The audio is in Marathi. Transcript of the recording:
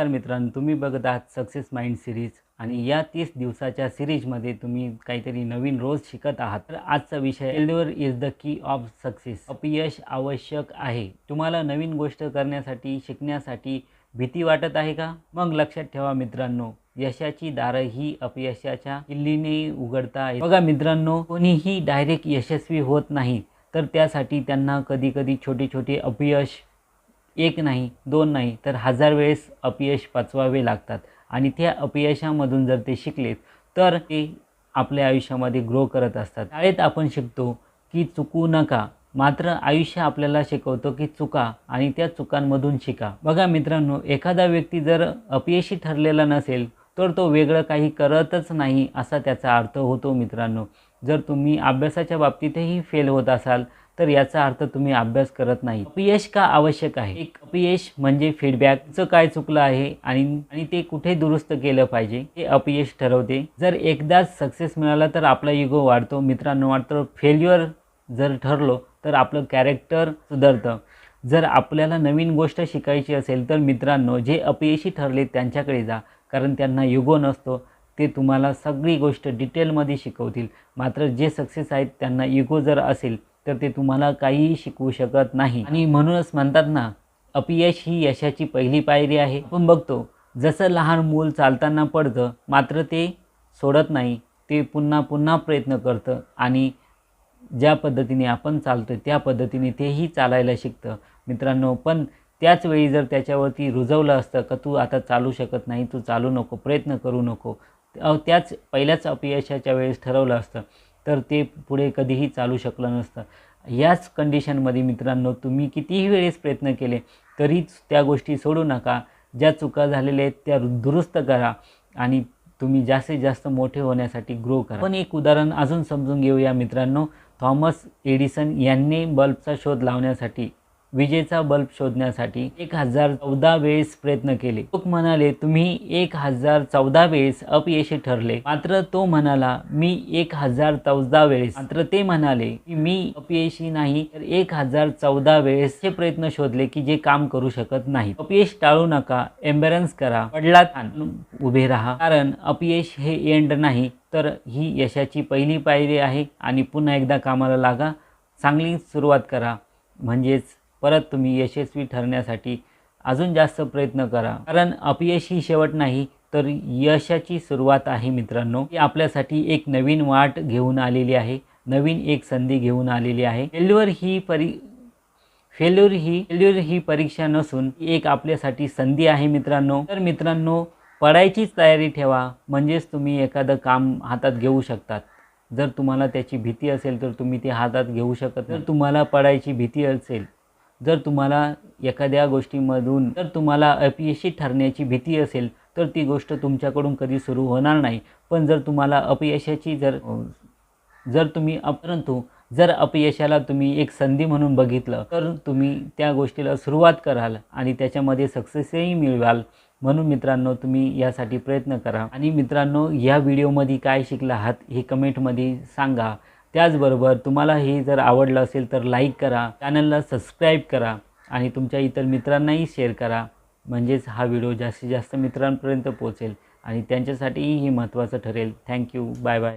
नमस्कार मित्रांनो तुम्ही बघत आहात सक्सेस माइंड सिरीज आणि या तीस दिवसाच्या सिरीजमध्ये तुम्ही काहीतरी नवीन रोज शिकत आहात. तर आजचा विषय failure is the key of success अपयश आवश्यक आहे. तुम्हाला नवीन गोष्ट करण्यासाठी शिकण्यासाठी भीती वाटत आहे का? मग लक्षात ठेवा मित्रांनो यशाची दारं ही अपयशाच्या किल्लीने उघडता बघा मित्रांनो कोणीही डायरेक्ट यशस्वी होत नाही तर त्यासाठी त्यांना कधी कधी छोटे छोटे अपयश एक नाही दोन नाही तर हजार वेळेस अपयश पचवावे लागतात. आणि त्या अपयशामधून जर ते शिकलेत तर ते आपल्या आयुष्यामध्ये ग्रो करत असतात. शाळेत आपण शिकतो की चुकू नका. मात्र आयुष्य आपल्याला शिकवतो की चुका आणि त्या चुकांमधून शिका. बघा मित्रांनो एखादा व्यक्ती जर अपयशी ठरलेला नसेल तर तो वेगळं काही करतच नाही असा त्याचा अर्थ होतो मित्रांनो. जर तुम्ही अभ्यासाच्या बाबतीतही फेल होत असाल तर याचा अर्थ तुम्ही अभ्यास करत नाही. अपयश का आवश्यक आहे? एक अपयश म्हणजे फीडबॅकचं काय चुकलं आहे आणि आणि ते कुठे दुरुस्त केलं पाहिजे? हे अपयश ठरवते. जर एकदाच सक्सेस मिळाला तर आपला युगो वाढतो. मित्रांनो वाटतं फेल्युअर जर ठरलो तर आपलं कॅरेक्टर सुधारतं. जर आपल्याला नवीन गोष्ट शिकायची असेल तर मित्रांनो जे अपयशी ठरले त्यांच्याकडे जा. कारण त्यांना युगो नसतो. ते तुम्हाला सगळी गोष्ट डिटेलमध्ये शिकवतील. मात्र जे सक्सेस आहेत त्यांना इगो जर असेल तर ते तुम्हाला काहीही शिकवू शकत नाही. आणि म्हणूनच म्हणतात ना अपयश ही यशाची पहिली पायरी आहे. आपण बघतो जसं लहान मूल चालताना पडतं मात्र ते सोडत नाही ते पुन्हा पुन्हा प्रयत्न करतं. आणि ज्या पद्धतीने आपण चालतो त्या पद्धतीने तेही चालायला शिकतं. मित्रांनो पण त्याच वेळी जर त्याच्यावरती रुजवलं असतं का तू आता चालू शकत नाही तू चालू नको प्रयत्न करू नको त्याच पहिल्याच अपयशाच्या वेळेस ठरवलं असतं. तर ते पुढे कधीही चालू शकलं नसतं. याच कंडिशनमध्ये मित्रांनो तुम्ही कितीही वेळेस प्रयत्न केले तरीच त्या गोष्टी सोडू नका. ज्या चुका झालेल्या आहेत त्या दुरुस्त करा आणि तुम्ही जास्तीत जास्त मोठे होण्यासाठी ग्रो करा. पण एक उदाहरण अजून समजून घेऊया मित्रांनो. थॉमस एडिसन यांनी बल्बचा शोध लावण्यासाठी विजेचा बल्ब शोधण्यासाठी एक हजार चौदा वेळेस प्रयत्न केले. लोक म्हणाले तुम्ही एक हजार चौदा वेळेस अपयशी ठरले. मात्र तो म्हणाला मी एक हजार चौदा वेळेस. मात्र ते म्हणाले की मी अपयशी नाही तर एक हजार चौदा वेळेस हे प्रयत्न शोधले की जे काम करू शकत नाही. अपयश टाळू नका एम्बरन्स करा पडला उभे राहा. कारण अपयश हे एंड नाही तर ही यशाची पहिली पायरी आहे आणि पुन्हा एकदा कामाला लागा. चांगली सुरुवात करा. म्हणजेच परत तुम्ही यशस्वी ठरण्यासाठी अजून जास्त प्रयत्न करा. कारण अपयश ही शेवट नाही तर यशाची सुरुवात आहे मित्रांनो. ही आपल्यासाठी एक नवीन वाट घेऊन आलेली आहे नवीन एक संधी घेऊन आलेली आहे. फेल्युअर ही परी फेल्युअर ही फेल्युअर ही परीक्षा नसून एक आपल्यासाठी संधी आहे मित्रांनो. तर मित्रांनो पडायचीच तयारी ठेवा म्हणजेच तुम्ही एखादं काम हातात घेऊ शकतात. जर तुम्हाला त्याची भीती असेल तर तुम्ही ती हातात घेऊ शकत जर तुम्हाला पडायची भीती असेल जर तुम्हाला एखाद्या गोष्टीमधून जर तुम्हाला अपयशी ठरण्याची भीती असेल तर ती गोष्ट तुमच्याकडून कधी सुरू होणार नाही. पण जर तुम्हाला अपयशाची जर जर तुम्ही परंतु जर अपयशाला तुम्ही एक संधी म्हणून बघितलं तर तुम्ही त्या गोष्टीला सुरुवात कराल आणि त्याच्यामध्ये सक्सेसही मिळवाल. म्हणून मित्रांनो तुम्ही यासाठी प्रयत्न करा. आणि मित्रांनो या व्हिडिओमध्ये काय शिकला आहात हे कमेंटमध्ये सांगा. त्याचबरोबर तुम्हाला हे जर आवडलं असेल तर लाईक करा चॅनलला सबस्क्राईब करा आणि तुमच्या इतर मित्रांनाही शेअर करा. म्हणजेच हा व्हिडिओ जास्तीत जास्त मित्रांपर्यंत पोहोचेल आणि त्यांच्यासाठीही हे महत्त्वाचं ठरेल. Thank you bye bye